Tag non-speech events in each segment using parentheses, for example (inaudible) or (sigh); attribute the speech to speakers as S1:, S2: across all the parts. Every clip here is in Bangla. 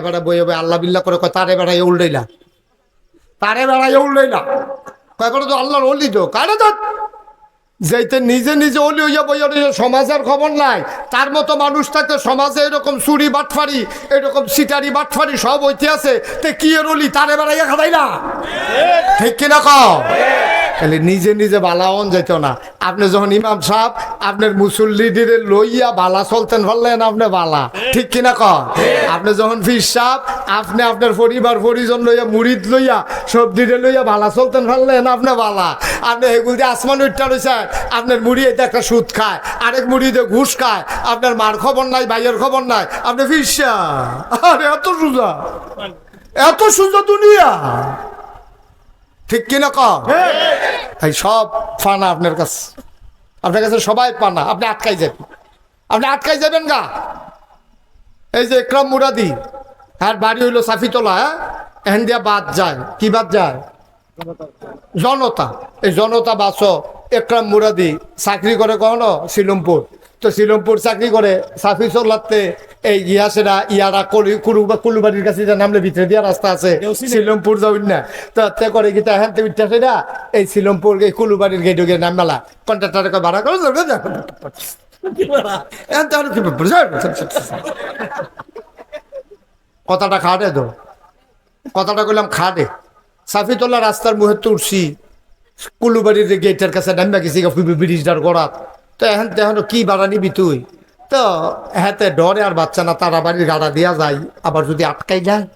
S1: এবারে বই আল্লাহ বিল্লাহ করে কয় তারে বেড়াই উল্টাইলা। তারে বেড়াই উল্টাইলা। কয় তো আল্লাহর অলি তো কারে তো? যেতে নিজে নিজে অলি হইয়া রইছে, সমাজের খবর নাই তার মতো মানুষ থাকতে সমাজে এরকম চুরি বাটফারি এরকম সিটারি বাটফারি সব হইতে আছে তে কি এর অলি? তারে বেড়াইয়া খাদাই না ঠিক কিনা কও? তাহলে নিজে নিজে বালা অন যেত না। আপনি যখন ইমাম সাহেব আপনার মুসল্লিদের লইয়া বালা চলতেন পারলেন আপনি বালা। ঠিক কিনা ক আপনি যখন ফির সাহেব, আপনি আপনার পরিবার, পরিজন লইয়া মুড়িদ লইয়া সবজিরে লইয়া বালা চলতেন পারলেন আপনি বালা। আপনি এগুলো দিয়ে আসমান উঠটা রয়েছে আপনার মুড়ি এতে একটা সুদ খায়, আরেক মুড়ি দিয়ে ঘুষ খায়, আপনার মার খবর নাই, ভাইয়ের খবর নাই, আপনি ফির সাহেব। আরে, এত সুজা। এত সুজা দুনিয়া। ঠিক কিনা ক এই সব ফানা আপনার কাছে। আপনার কাছে সবাই পানা আপনি আটকাই যাবেন। আপনি আটকাই যাবেন গা। এই যে একরাম মুরাদি আর বাড়ি হইল সাফিতলা হ্যাঁ? এহেন দিয়া বাদ যায়। কি বাদ যায়? জনতা। এই জনতা বাস একরাম মুরাদি চাকরি করে কখনো? শিলমপুর। তো শিলমপুর চাকরি করে সাফি এই ইয়াসেরা ইয়ারা কলি কুরু বা কুলুবাড়ির কাছে যে নামলে ভিতরে দিয়া রাস্তা আছে শিলমপুর যাবেন না? তো তে করে গীতা হ্যাঁ তে উঠতে সেটা এই শিলমপুর এই কুলুবাড়ির গেটে গিয়ে নাম মেলা। কন্ট্রাক্টারকে ভাড়া করে কথাটা খাটে তো। কথাটা কইলাম খাটে। সাফিতলা রাস্তার মুহে তুলসি কুলুবাড়ির গেটের কাছে নামবা গেছি ব্রিজটার গড়াত। তো এখন তেহন কি ভাড়া নিবি তুই? তো হেতে ডরে আর বাচ্চা না, তারা বাড়ির গাড়া দিয়া যায়, আবার যদি আটকাই যায়।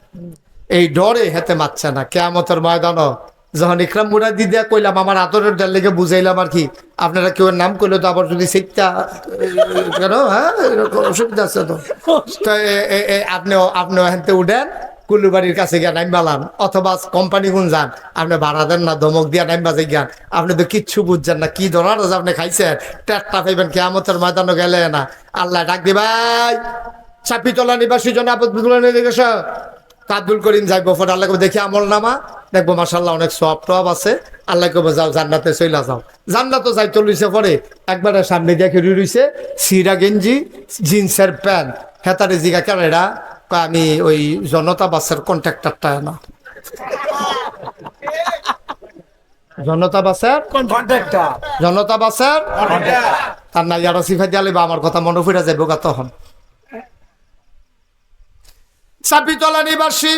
S1: এই ডরে হেতে মারছে না। কেয়ামতের ময়দান যখন ইকরাম মুরাদি দিয়া কইলাম, আমার আদরের ডাল লেগে বুঝাইলাম আর কি, আপনারা কেউ নাম করলে তো আবার যদি সেটা কেন হ্যাঁ অসুবিধা আছে তো। আপনিও এ- এ আপনি আপনি হেনতে উঠেন কুলুবাড়ির কাছে গিয়া নাইম অথবা কোম্পানি গুন যান, আপনি ভাড়া দেন না, ধমক দিয়া নাইম বাজে আপনি তো কিচ্ছু বুঝছেন না, কি ধরার আপনি খাইছেন? টেটটা পাইবেন, কেয়ামতের ময়দানও গেলে না। আল্লাহ ডাক দি, ভাই চাপিতলা নিবাসী জন আপদুল্লাহ নিয়ে আব্দুল করিম যাইব ফোন আল্লাহ দেখি আমল নামা, দেখব মাসাল্লাহ অনেক সব টব আছে। আল্লাহ কবে যাও, জান্নাতে চইলা যাও। জান্নাতও যাই চলিছে পরে, একবারে সামনে দেখে রইছে, সিরা গেঞ্জি, জিন্সের প্যান্ট, হেতারে জিগা কেন আমি ওই জনতা বাসের কন্ট্রাক্টরটা না। জনতা বাসের?
S2: কন্ট্রাক্টর
S1: জনতা বাসের? তার না ইয়ারা সিফা বা আমার কথা মনে ফিরে যাব গা তখন। চাপিতলা নিবাসী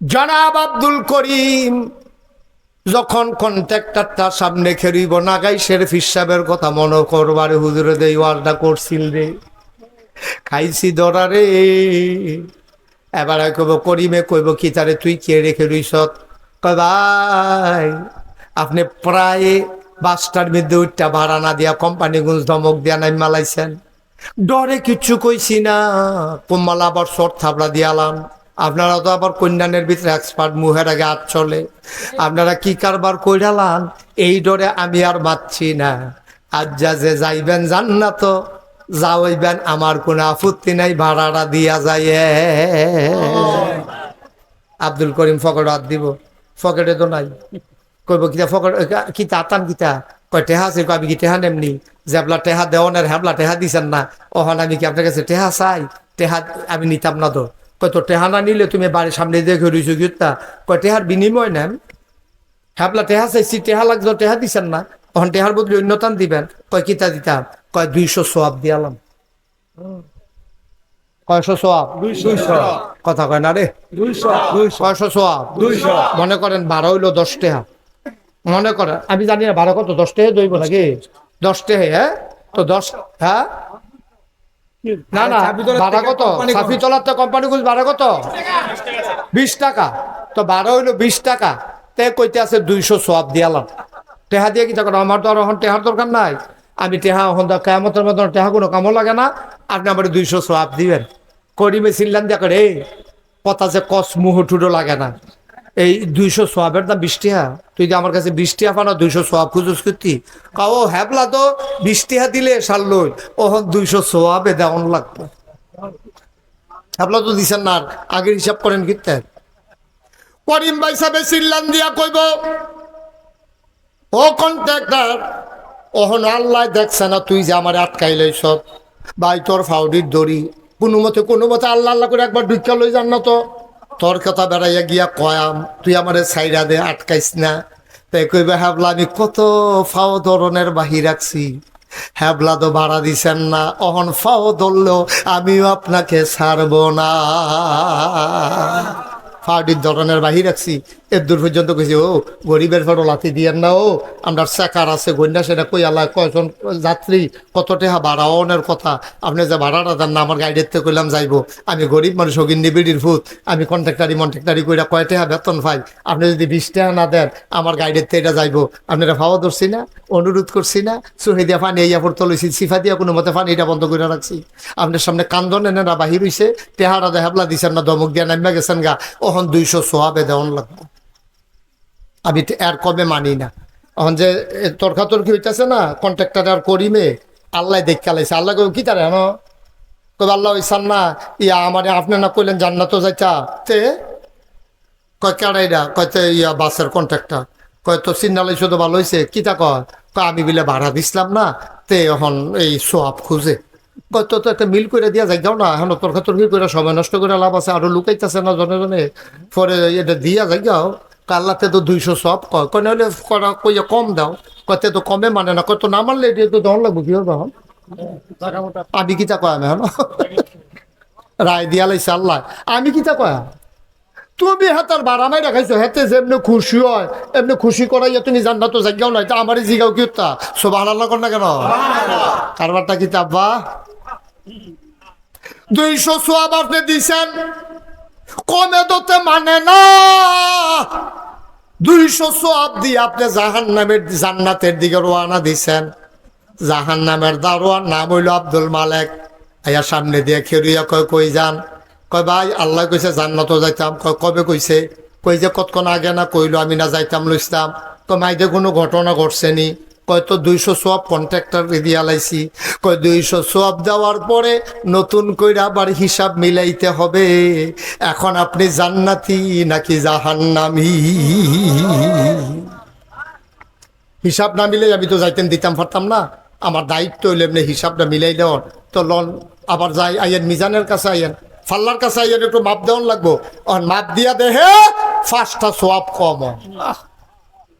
S1: জনাব আব্দুল করিম যখন কন্ট্রাক্টরটা সামনে খেরিব নাগাই শের ফিসাবের কথা মনে করবারে হুজুরে দেই ওয়ার্ডটা করছিল রে। খাইছি দরা রে এবারে কইব করিমে কইব কি তারে তুই কে রেখে রইছত কয়, ভাই, আপনি প্রায় বাসটার মধ্যে উঠটা ভাড়া না দিয়া কোম্পানি গুঞ্জ ধমক দিয়া নাই, মালাইছেন। ডরে কিচ্ছু কইছি না কোম্মালা আবার শর্ট থাবড়া দিয়ালাম আপনারা তো আবার কন্যানের ভিতরে এক্সপার্ট মুহের আগে হাত চলে। আপনারা কি কারবার কইরালান এই ডরে আমি আর মাতছি না। আজ যা যে যাইবেন জান না তো যাওয়াইবেন, আমার কোনো আপত্তি নাই, ভাড়াটা দিয়া যায় আব্দুল করিম ফকট হাত দিব। ফকেটে তো নাই। কইব, কিতা ফকট কিতা আতাম কিতা? কয়, টেহা আছে। আমি কি টেহা নেমনি যে জেবলা টেহা দেওয়ানের হ্যাবলা টেহা দিছেন না। ওহন আমি কি আপনার কাছে টেহা চাই? টেহা, আমি নিতাম না তো। কয় তো টেহা না নিলে তুমি বাড়ির সামনে দেখে রইছো গিতা। কয়, টেহার বিনিময় নেন হ্যাবলা টেহা চাইছি, টেহা লাগতো, টেহা দিছেন না। তখন টেহার বদলে অন্যতান দিবেন। কয়, কিতা দিতাম? কয় দুইশো সোয়াব দিয়ালাম কয়শো সোয়াব? কথা কয় না রে।
S2: দুইশো।
S1: সোয়াব? মনে করেন বারো হইল দশ টাকা মনে করেন আমি জানি না বারো কত দশ টাকা দইব নাকি? দশ টাকা হ্যাঁ? তো দশ হ্যাঁ? না না ভাড়া কত? সাফি তলার তো কোম্পানি গুলো ভাড়া কত? বিশ টাকা। তো বারো হইল বিশ টাকা। তে কইতে আছে দুইশো সোয়াব দিয়ালাম টেহা দিয়ে কি তখন আমার তো আর এখন টেহার দরকার নাই। আমি টেহা তো কেমতের মতন টেহা কোনো কামও লাগে না। আপনি আমার দুইশো সোয়াব দিবেন। করিমে করে এই কথা যে কস মুহুটুডো লাগে না। এই দুইশো সোয়াবের দাম বিশ টাকা তুই আমার কাছে বিশ টাকা পানো, দুইশো সোয়াব খুঁজুস করতি কাও হ্যাবলা তো, বিশ টাকা দিলে সারলই ওহন দুইশো সোয়াবে দেওয়ান লাগতো হ্যাবলা তো দিছেন না আগের হিসাব করেন কিতে করিম ভাই সাহেব চিল্লান দিয়া কইব, ও কন্ট্রাক্টর ওহন আল্লাহ দেখছে না, তুই যে আমার আটকাই লইছ ভাই, তোর ফাউডির দড়ি। কোনো মতে কোনো মতে আল্লাহ আল্লাহ করে একবার ঢুকা লই যান না তো। তোর কথা বেড়াইয়া গিয়া কয়াম, তুই আমারে সাইরা দে, আটকাইস না। তাই কইবে, হ্যাবলা, আমি কত ফাও ধরনের বাহি রাখছি হ্যাবলা তো ভাড়া দিছেন না। অহন ফাও ধরলেও আমিও আপনাকে ছাড়ব না। ফাউডির ধরনের বাহি রাখছি। এর দূর পর্যন্ত কইছি, ও, গরিবের ফটো লাথি দিয়েন না, ও, আমরা চেকার আছে, গন্যা সেটা কই আল্লাহ কয়জন যাত্রী, কত টাকা ভাড়া কথা। আপনি যে ভাড়াটা দেন না, আমার গাইডের থেকে কইলাম যাইব। আমি গরিব মানুষ অগিন্নি বিড়ির ফুত আমি কন্ট্রাক্টারি মন্ট্রাক্টারি কইরা কয় টাকা বেতন পাই। আপনি যদি বিশ টাকা না দেন, আমার গাইডের থেকে এটা যাইবো। আপনারা ভাবা ধরছি না, অনুরোধ করছি না সুহে দিয়া পানি ইয়া পড়তে লইছি, সিফা দিয়া কোনো মতে পানি এটা বন্ধ করে রাখছি। আপনার সামনে কান্দন এনে না বাহির হইছে টেহারা দেহাবলা দিছেন না, দমক দিয়া নামিয়া গেছেন গা। ওহন দুইশো সোহাবে দেওয়ান লাগবো। আমি এর কবে মানি না। এখন যে তর্কাতর্কি হইতেছে না কন্ট্রাক্টার আর করিমে, আল্লাহ দেখতে লাইছে আল্লাহ কই কি তারে হন কবে আল্লাহ হইসান না ইয়া আমার আপনি না কইলেন জান্নাত যাইতা? তে কয় কেডাইরা কয়তে ইয়া বাসের কন্ট্রাক্টর কয় তো সিগনালাই শুধু ভালো হয়েছে কি তা কয়? আমি বিলে ভাড়া দিছিলাম না। তে এখন এই সোয়াব খুঁজে। তো তো একটা মিল করে দিয়া যাই যাও না এখন তর্কাতর্কি করে সময় নষ্ট করে লাভ আছে আরও লুকাইতেছে না জনে জনে। পরে এটা দিয়া যাই যাও কাল্লাতে তো দুইশো সব কয় কয় করা কইয়া কম দাও কয়তে তো কমে মানে না কয় তো না মানলে এটা তো দন লাগবো কি এখন আমি কি তা কয় আমি রায় দিয়া লাইছে আল্লাহ আমি কি তা কয় তুমি হাতার বাড়া মাই রাখাইছো হেতে যেমনি খুশি হয় এমনি খুশি করাইয়া তুমি জান্নাত তো জায়গাও নয় তা আমারই জিগাও কি তা সব আল্লাহ কর না কেন? কারবারটা কি তাব্বা দুইশো সোয়াব আপনি দিছেন। কমে দতে মানে না। দুইশো সোয়াব দিয়ে আপনি জাহান নামের জান্নাতের দিকে রোয়ানা দিছেন। জাহান নামের দারোয়ার নাম হইল আব্দুল মালেক। আয়া সামনে দিয়ে খেরুইয়া কয়, কই যান? কয়, ভাই, আল্লাহ কইছে জান্নাত যাইতাম। কয়, কবে কইছে? কই যে কতক্ষণ আগে না কইলো, আমি না যাইতাম লইতাম তো মাইদে কোনো ঘটনা ঘটছে নি। কয় তো দুইশো সোয়াব কন্ট্রাক্টর দিয়া লাইছি। কয় দুইশো সোয়াব দেওয়ার পরে নতুন কইরা আবার হিসাব মিলাইতে হবে। এখন আপনি জান্নাতি নাকি জাহান্নামি? হিসাব না মিলে আমি তো যাইতেন দিতাম পারতাম না। আমার দায়িত্ব হইলে এমনি হিসাবটা মিলাই দেওয়ার। তো লন, আবার যাই, আইয়েন মিজানের কাছে আইয়েন। ফাল্লার কাছে আইয়েন একটু মাপ দেওয়ান লাগবো। আর মাপ দিয়া দেহে ফার্স্টটা সোয়াব কম।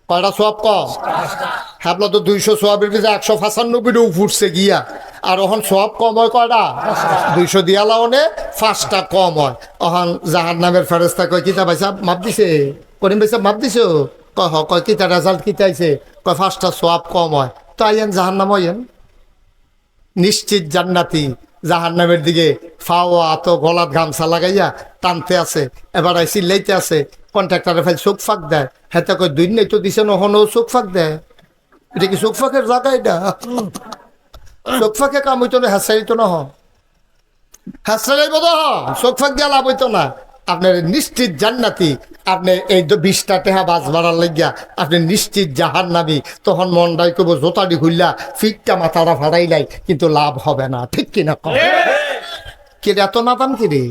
S1: কয়টা সোয়াব ক হ্যাবলা তো দুইশো সোয়াবের ভিতরে একশো পঁচানব্বইটা উঠছে গিয়া। আর ওখান সোয়াব কম হয় কয়টা? দুইশো দিয়া লাউনে ফার্স্টটা কম হয়। ওখান জাহার নামের ফেরস্তা কয়, কিতা ভাইসা মাপ দিছে? করিম ভাইসা মাপ দিছো? কয় হ কয়, কিতা রেজাল্ট কিতা আইছে? কয় ফার্স্টটা সোয়াব কম হয়। তো আইয়েন জাহার নাম আইয়েন? নিশ্চিত জান্নাতি। জাহার নামের দিকে ফাও, আতো, গলাত গামছা লাগাইয়া টানতে আছে। এবার আইসি চিল্লাইতে আছে। কন্ট্রাক্টারে ফাইল চোখ ফাঁক দেয়। হেতে কই দুই নেই তো দিছে নহনো চোখ ফাঁক দেয় এটা কি চোখ ফাঁকের জায়গা এটা চোখ ফাঁকে কাম হইতো না হেসাইতো না হ হেসাইব তো হ চোখ ফাঁক দিয়া লাভ হইতো না। আপনার নিশ্চিত জান্নাতি আপনি এই তো বিশটা টেহা বাস ভাড়ার লাগিয়া আপনি নিশ্চিত জাহান নামি তখন মন মনটাই কব জোতাডি খুললা ফিটটা মাথাটা ফাড়াইলাই কিন্তু লাভ হবে না। ঠিক কিনা কিরে এত নাদান কিরে?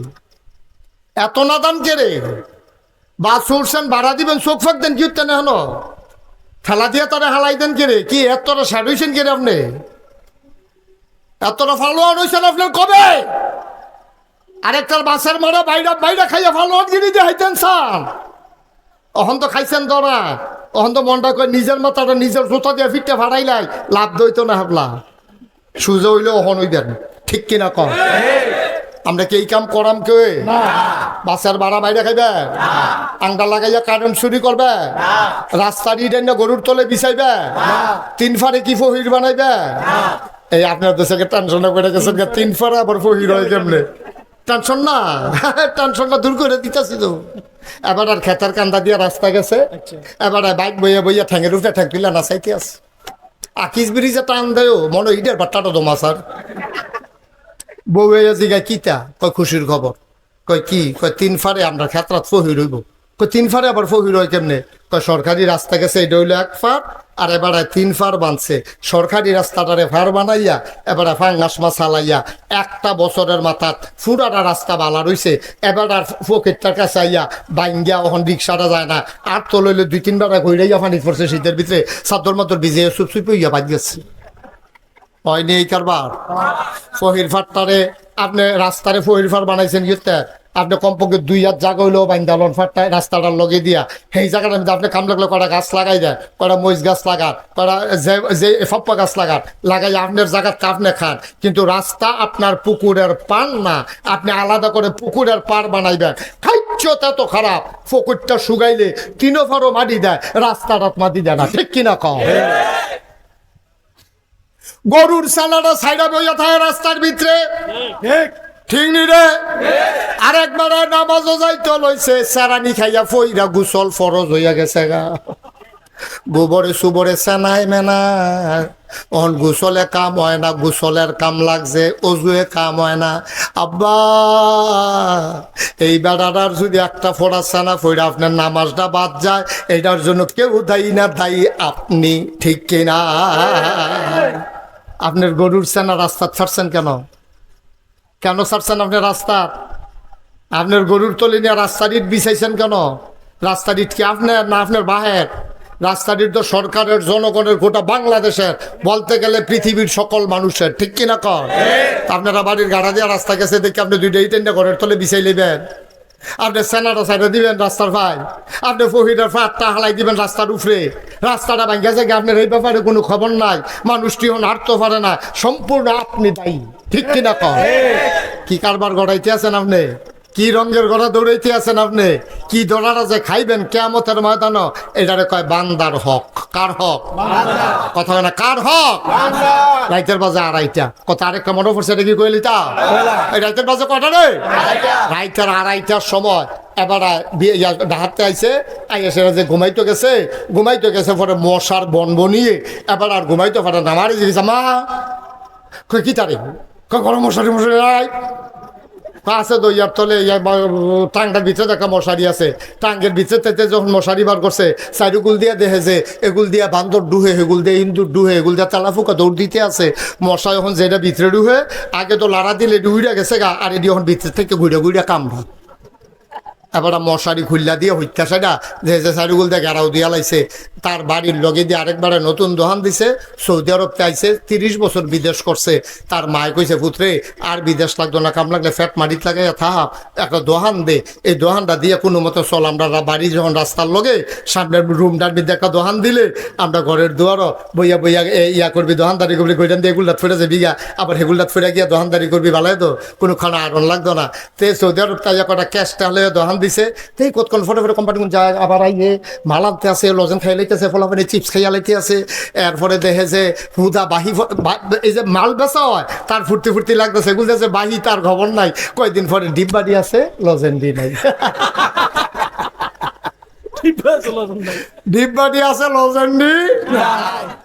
S1: এত নাদান কিরে? বাস উঠছেন ভাড়া দিবেন, চোখ ফাঁক দেন কি উঠতেন হলো ঠেলা দিয়ে তারা হালাই দেন কিরে? কি এতটা স্যাড হয়েছেন কিরে আপনি? এতটা ফলোয়ার হয়েছেন আপনার কবে? আরেকটার বাসের মারা বাইরা বাইরা খাইয়া ফলোয়ার গিরি দিয়ে হাইতেন সান অহন তো খাইছেন দরা। অহন তো মনটা করে নিজের মাথাটা নিজের জুতা দিয়ে ফিটটা ভাড়াইলাই লাভ দইতো না হাবলা। সুজে হইলে অহন হইবেন। ঠিক কিনা কম আমরা কি এই কাম করাম কে? বাসের ভাড়া বাইরে খাইবে? আংটা লাগাইয়া কারেন্ট চুরি করবে? রাস্তার ইডেন গরুর তলে বিছাইবে? তিন ফারে কি ফহির বানাইবে? এই আপনার দেশে টেনশন করে গেছেন তিন ফারে আবার ফহির হয় কেমনে? টেনশন না? (laughs) টেনশনটা দূর করে দিতেছি তো। এবার আর খেতার কান্দা দিয়ে রাস্তা গেছে। এবার বাইক বইয়া বইয়া ঠ্যাঙের উঠে ঠ্যাং পিলা নাচাইতে আছে আকিস ব্রিজে টান দেয় মনে ইটের বাট্টাটা দমা বউ জিগা কিতা কয়, খুশির খবর। কয়, কি? কয়, তিন ফারে আমরা ক্ষেত্রাত ফহির হইব। কয়, তিন ফারে আবার ফহির হয় কেমনে? কয়, সরকারি রাস্তা গেছে, এটা হইল এক ফার আর এবারে তিন ফার বানছে। সরকারি রাস্তাটারে ফার বানাইয়া, এবারে ফাঙ্গাস মাছ চালাইয়া একটা বছরের মাথাত ফুরাটা রাস্তা বালা রইছে, এবার আর ফকেটটার কাছে আইয়া বাইঙ্গিয়া ওখান রিক্সাটা যায় না। আর তো লইলে দুই তিনবার ঘুরাইয়া পানি পড়ছে শীতের ভিতরে চাদর মাদর ভিজে সুপ সুপ হইয়া বাজ গেছে হয়নি এই কারবার? ফহির ফাট্টারে আপনি রাস্তারে ফহির ফাট বানাইছেন কিতে আপনি কমপক্ষে দুই হাত জায়গা হইলেও বাইন্দালন ফাট্টায় রাস্তাটার লগে দিয়া। সেই জায়গাটার মধ্যে আপনি কাম লাগলে কটা গাছ লাগাই দেয় কটা মরিচ গাছ লাগান? কটা যে যে ফপ্পা গাছ লাগান? লাগাই আপনার জায়গার আপনি খান। কিন্তু রাস্তা আপনার পুকুরের পান না। আপনি আলাদা করে পুকুরের পার বানাইবেন। খাইচ্ছতা তো খারাপ। পুকুরটা শুকাইলে তিনো ফারো মাটি দেয়। রাস্তাটা মাটি দেয় না। ঠিক কিনা কম গরুর সালাটা সাইডা বইয়া থাকে রাস্তার ভিতরে।
S2: ঠিক।
S1: ঠিক নি রে? আরেকবার নামাজও যাইতে লইছে সারানি খাইয়া ফইরা গুসল ফরজ হইয়া গেছে গা। গোবরে সুবরে সেনাই মেনা অন গুসলে কাম হয় না গুসলের কাম লাগছে অজুয়ে কাম হয় না। আব্বা এই বেড়াটার যদি একটা ফোড়া সানা ফইরা আপনার নামাজটা বাদ যায় এটার জন্য কেউ দায়ী না দায়ী আপনি ঠিক কিনা? আপনার গরুর সেনা রাস্তা ছাড়ছেন কেন? কেন ছাড়ছেন আপনার রাস্তা? আপনার গরুর তলে নিয়ে রাস্তার ইট বিছাইছেন কেন? রাস্তার ইট কি আপনার না আপনার বাহের? রাস্তার ইট তো সরকারের, জনগণের গোটা বাংলাদেশের, বলতে গেলে পৃথিবীর সকল মানুষের, ঠিক কিনা কর আপনারা বাড়ির গাড়া দিয়ে রাস্তা গেছে দেখে আপনি দুইটা ইটেন্ডা ঘরের তলে বিছাই নেবেন আপনি সেনাটা সাইডে দিবেন রাস্তার ভাই আপনি ফহিদের ফাটটা হালাই দিবেন রাস্তার উপরে। রাস্তাটা ভাঙ্গা যায় আপনার এই ব্যাপারে কোনো খবর নাই। মানুষটি হন হাঁটতে পারে না। সম্পূর্ণ আপনি দায়ী। ঠিক কিনা কর কি কারবার গড়াইতে আছেন আপনি? কি রঙের গড়া দৌড়াইতে আছেন আপনি? কি দৌড়াটা যে খাইবেন কেমতের ময়দান? এটারে কয় বান্দার হক। কার হক? কথা না, কার হক? রাইতের বাজে আড়াইটা। কথা আরেকটা মনে পড়ছে, এটা কি কইলি তা রাইতের বাজে কটা রে? রাইতের আড়াইটার সময় এবার ডাহাতে আইছে, আইয়া সেটা যে ঘুমাইতে গেছে ঘুমাইতে গেছে পরে মশার বন বনিয়ে এবার আর ঘুমাইতে পারে না। মারি জিনিস মা কই কি তারিখ? কই গরম মশারি মশারি আছে দইয়ার ইয়ার তলে টাঙ্গার ভিতরে একটা মশারি আছে। টাঙ্গের ভিতরে তাতে যখন মশারি বার করছে চারিগুল দিয়া দেখে যে এগুল দিয়া বান্দর ডুহে এগুল দিয়ে ইন্দুর ডুহে এগুল দিয়া তালা ফুকা দৌড় দিতে আছে। মশা যখন যেটা ভিতরে ডুহে, আগে তো লাড়া দিলে ডুইরা গেছে গা, আর এটি যখন ভিতরে থেকে ঘুরে ঘুরে কামড়া এবার মশারি খুললা দিয়ে হইতা সেটা, যে যে চারিগুল দিয়ে গেরাও দিয়া লাইছে। তার বাড়ির লগে দিয়ে আরেকবারে নতুন দোহান দিছে, সৌদি আরবতে আইছে, তিরিশ বছর বিদেশ করছে। তার মায় কইছে, পুত্রে, আর বিদেশ লাগতো না, কাম লাগলে ফ্যাট মাটিত লাগে থাক একটা দোহান দে। এই দোহানটা দিয়ে কোনো মতো চল, আমরা বাড়ি যখন রাস্তার লগে, সামনের রুমটার মধ্যে একটা দোহান দিলে, আমরা ঘরের দুয়ারও বইয়া বইয়া ইয়া করবি, দোহানদারি করবি কইটান দিয়ে এগুলাত ফেরে যাবি গা আবার হেগুলাত ফেরে গিয়া দোহানদারি করবি ভালাই তো কোনো খানা আরন লাগতো না। তে সৌদি আরব তাই কটা ক্যাশ তাহলে দোহান দিছে। তেই কতক্ষণ ফটো ফটো কোম্পানি যায় আবার আইয়ে মালাতে আছে লজেন খাই লাইতেছে ফলাফলে চিপস খাইয়া লাইতে আছে। এরপরে দেখে যে হুদা বাহি এই যে মাল বেচা হয় তার ফুর্তি ফুর্তি লাগতেছে যে বাহি তার খবর নাই। কয়দিন পরে আছে নাই। (laughs)
S2: ঠিক আছে লজন ভাই
S1: ডিব্বাডি আছে লজেন্ডি
S2: ভাই
S1: তাই গইটা সার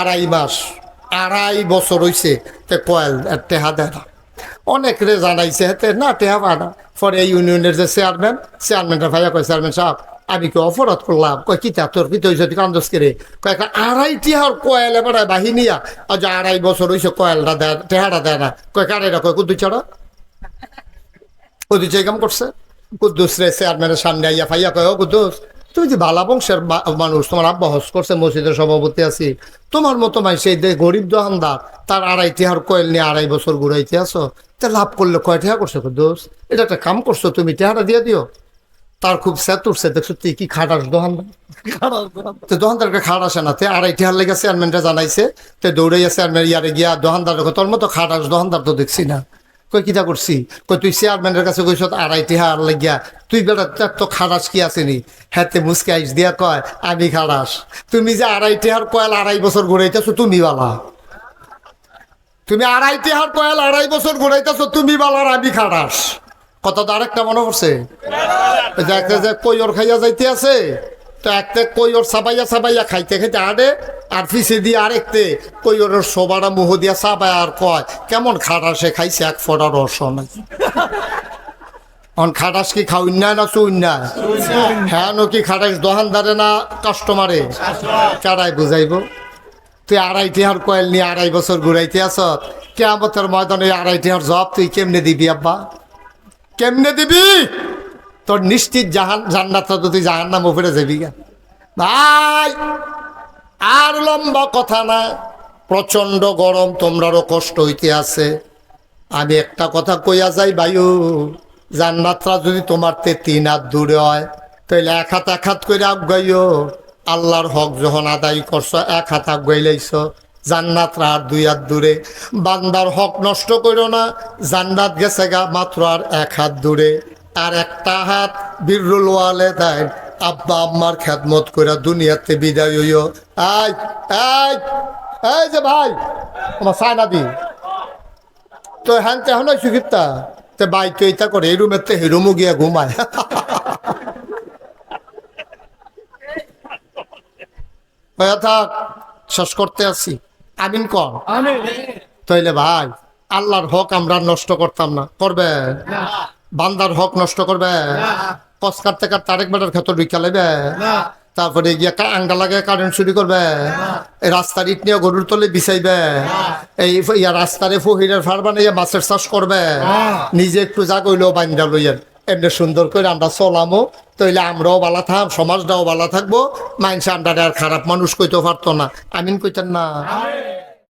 S1: আড়াই মাস, আড়াই বছর হইছে তে কয়েল আর টেহা দেয় না। অনেক রে জানাইছে হেতে না, টেহা পানা পরে এই ইউনিয়নের যে চেয়ারম্যান, চেয়ারম্যানটা ভাইয়া কয়, চেয়ারম্যান সাহেব, আমি কি অপরাধ করলাম? কয় কিতা তোর কি তৈরি তুই কান্দস করে কয় আড়াই টিহার কয়েল এবার বাহিনিয়া আর যে আড়াই বছর হইছে কয়েলটা দেয়, টেহাটা দেয় না। কয় কারেরা কয় কুদ্দু চড়া কুদ্দু কাম করছে। কুদ্দুস রে চেয়ারম্যানের সামনে আইয়া ফাইয়া কয়, ও কুদ্দুস তুমি যে বালা বংশের মানুষ তোমার আব্বা হস করছে মসজিদের সভাপতি আছি তোমার মতো মাই সেই দে গরিব দোকানদার তার আড়াই টিহার কয়েল নিয়ে আড়াই বছর ঘুরাইতে আসো তা লাভ করলে কয় টেহা করছ দোষ? এটা একটা কাম করছ তুমি টেহাটা দিয়ে দিও। তার খুব স্যাত উঠছে দেখছ তুই কি খাটাস দোকানদার তো দোকানদারকে খাট আসে না তে আড়াই টিহার লেগে চেয়ারম্যানটা জানাইছে তে দৌড়াইয়া চেয়ারম্যান ইয়ারে গিয়া দোকানদার তোর মতো খাটাস দোকানদার তো দেখছি না। কই কিতা করছি? কই তুই চেয়ারম্যানের কাছে কইস আড়াই টিহার লাগিয়া, তুই বেটা তো খাটাস কি আসেনি হ্যাতে মুসকে আইস দিয়া কয়, আমি খাটাস তুমি যে আড়াই টিহার কয়েল আড়াই বছর ঘুরাইতেছো, তুমি বালা। তুমি আড়াই টিহার কয়াল আড়াই বছর ঘুরাইতেছো, তুমি বালার আমি খাটাস কথা তো আরেকটা মনে পড়ছে? কৈর খাইয়া যাইতে আছে? তো একটা কৈর সাবাইয়া সাবাইয়া খাইতে খাইতে আড়ে আর পিছে দিয়ে আরেকতে কই ওর সবারা মুহ দিয়া চাবায় আর কয়, কেমন খাটাসে খাইছে এক ফোটা রস নাই অন খাটাস কি খাওয়াই না না চুই না হ্যাঁ কি খাটাস দোকানদারে না কাস্টমারে? কারাই বুঝাইব। তুই আড়াই টিহার কয়েল নিয়ে আড়াই বছর ঘুরাইতে আস কেমতের ময়দানে এই আড়াই টিহার জব তুই কেমনে দিবি আব্বা? কেমনে দিবি? তোর নিশ্চিত জাহান জান্নাতটা তো তুই জাহান নাম উপরে যাবি গা। ভাই, আর লম্বা কথা না। প্রচণ্ড গরম, তোমরারও কষ্ট হইতে আছে। আমি একটা কথা কইয়া যাই বায়ু জান্নাতরা যদি তোমার তে তিন হাত দূরে হয় তাহলে এক হাত এক হাত করে আগাইও। আল্লাহর হক যখন আদায় করছ, এক হাত আগাইলাইছ জান্নাতরা আর দুই হাত দূরে। বান্দার হক নষ্ট করো না, জান্নাত গেছে গা মাত্র আর এক হাত দূরে। আর একটা হাত বীররুল ওয়ালে দেয় আব্বা আম্মার খেদমত করে দুনিয়াতে বিদায় হইও। আই এই এই যে ভাই তোমার সায়না দি। তো হ্যান তেহন সুখিতা তে বাই তো এটা করে এই রুমের তে হিরুমু গিয়া ঘুমায়। (laughs) থাক শেষ করতে আসি আমিন কর।
S2: আমি
S1: তাইলে ভাই আল্লাহর হক আমরা নষ্ট করতাম না। করবে? বান্দার হক নষ্ট করবে। কস কাটতে কাটতে আরেক বেটার ক্ষেত্রে ঢুকা লাগবে তারপরে গিয়া কা- আঙ্গা লাগে কারেন্ট চুরি করবে। রাস্তার ইট নিয়ে গরুর তলে বিছাইবে। এই ইয়া রাস্তারে ফহিরের ফার বানাইয়া মাছের চাষ করবে। নিজে একটু যা কইলেও বান্দা লইয়েন। এমনি সুন্দর করে আমরা চলামো। তাইলে আমরাও বালা থাম সমাজটাও বালা থাকব। মাইনসে আমরা আর খারাপ মানুষ কইতে পারতো না। আমিন কইতেন না।